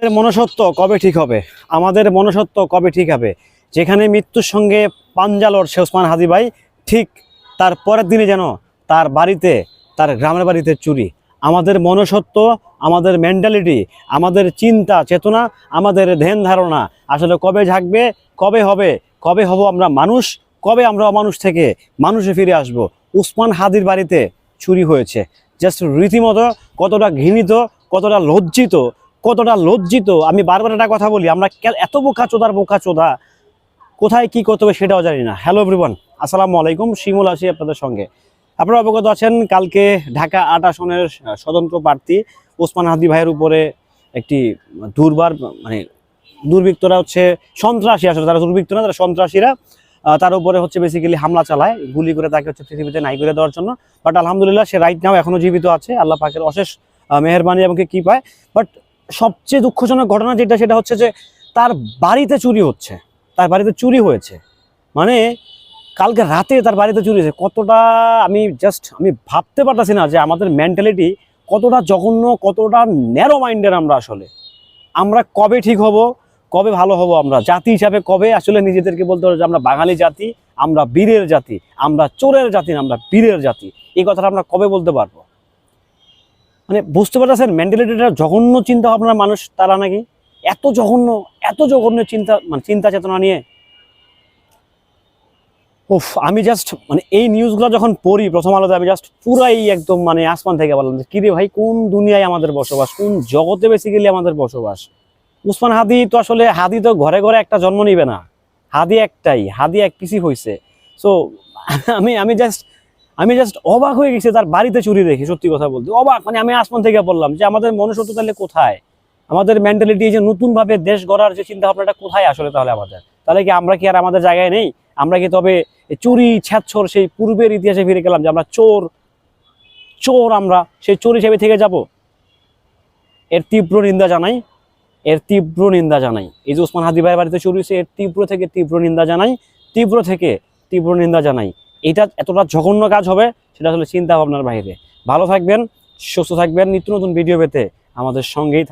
আমাদের মনসত্ব কবে ঠিক হবে? আমাদের মনসত্ব কবে ঠিক হবে? যেখানে মৃত্যুর সঙ্গে পাঞ্জা লড়ছে ওসমান হাদি ভাই, ঠিক তার পরের দিনে যেন তার বাড়িতে, তার গ্রামের বাড়িতে চুরি। আমাদের মনসত্ব আমাদের মেন্টালিটি আমাদের চিন্তা, চেতনা, আমাদের ধ্যান ধারণা আসলে কবে জাগবে, কবে হবে, কবে হব আমরা মানুষ, কবে আমরা মানুষ থেকে মানুষে ফিরে আসব? উসমান হাদির বাড়িতে চুরি হয়েছে। জাস্ট রীতিমতো কতটা ঘৃণিত, কতটা লজ্জিত কতটা লজ্জিত? আমি বারবার একটা কথা বলি, আমরা এত বোকা চোদার বোকা চোদা কোথায় কি করতে হবে সেটাও জানি না। হ্যালো এভরিওয়ান আসসালামু আলাইকুম, শিমুল আছি আপনাদের সঙ্গে। আপনারা অবগত আছেন, কালকে ঢাকা আট আসনের স্বতন্ত্র প্রার্থী ওসমান হাদি ভাইয়ের উপরে একটি দুর্বার মানে দুর্বৃত্তরা হচ্ছে সন্ত্রাসী আসলে তারা দুর্বৃত্ত না তারা সন্ত্রাসীরা তার উপরে হচ্ছে বেসিক্যালি হামলা চালায়, গুলি করে তাকে হচ্ছে পৃথিবীতে নাই করে দেওয়ার জন্য। বাট আলহামদুলিল্লাহ সে রাইট নাও এখনও জীবিত আছে, আল্লাহ পাকের অশেষ মেহেরবানি এবং কি পায়। বাট সবচেয়ে দুঃখজনক ঘটনা যেটা, সেটা হচ্ছে যে তার বাড়িতে চুরি হচ্ছে। তার বাড়িতে চুরি হয়েছে। মানে কালকে রাতে তার বাড়িতে চুরি হয়েছে। কতটা আমি জাস্ট আমি ভাবতে পারতাছি না যে আমাদের মেন্টালিটি কতটা জঘন্য, কতটা ন্যারো মাইন্ডের আমরা আসলে। আমরা কবে ঠিক হব, কবে ভালো হব আমরা? জাতি হিসাবে কবে আসলে নিজেদেরকে বলতে হবে যে আমরা বাঙালি জাতি, আমরা বীরের জাতি, আমরা চোরের জাতি না আমরা বীরের জাতি? এই কথাটা আমরা কবে বলতে পারব? মানে বুঝতে পারতেছেন মেন্টালিটিটা জঘন্য চিন্তা ভাবনার মানুষ তারা নাকি? এত জঘন্য এত জঘন্য চিন্তা মানে চিন্তা চেতনা নিয়ে। উফ, আমি জাস্ট মানে এই নিউজগুলো যখন পড়ি, প্রথম আলোতে আমি জাস্ট পুরাই একদম মানে আসমান থেকে বললাম যে, কিরে ভাই, কোন দুনিয়ায় আমাদের বসবাস? কোন জগতে বেসিক্যালি আমাদের বসবাস? উসমান হাদি তো আসলে, হাদি তো ঘরে ঘরে একটা জন্ম নিবে না। হাদি একটাই, হাদি এক পিসি হয়েছে সো আমি আমি জাস্ট আমি জাস্ট অবাক হয়ে গেছি তার বাড়িতে চুরি দেখি, সত্যি কথা বলতে। অবাক মানে আমি আসমান থেকে বললাম যে আমাদের মনুষ্যত্ব তাহলে কোথায়? আমাদের মেন্টালিটি যে নতুনভাবে দেশ গড়ার যে চিন্তা ভাবনাটা কোথায় আসলে তাহলে আমাদের? তাহলে কি আমরা কি আর আমাদের জায়গায় নেই? আমরা কি তবে চুরি, ছ্যাচ্ছর সেই পূর্বের ইতিহাসে ফিরে গেলাম যে আমরা চোর চোর আমরা, সেই চোর হিসেবে থেকে যাব? এর তীব্র নিন্দা জানাই, এর তীব্র নিন্দা জানাই। এই যে ওসমান হাদি ভাইয়ের বাড়িতে চুরি হয়েছে, এর তীব্র থেকে তীব্র নিন্দা জানাই, তীব্র থেকে তীব্র নিন্দা জানাই। এটা এতটা জঘন্য কাজ হবে, সেটা আসলে চিন্তা ভাবনার বাইরে ভালো থাকবেন, সুস্থ থাকবেন, নিত্য নতুন ভিডিও পেতে আমাদের সঙ্গেই।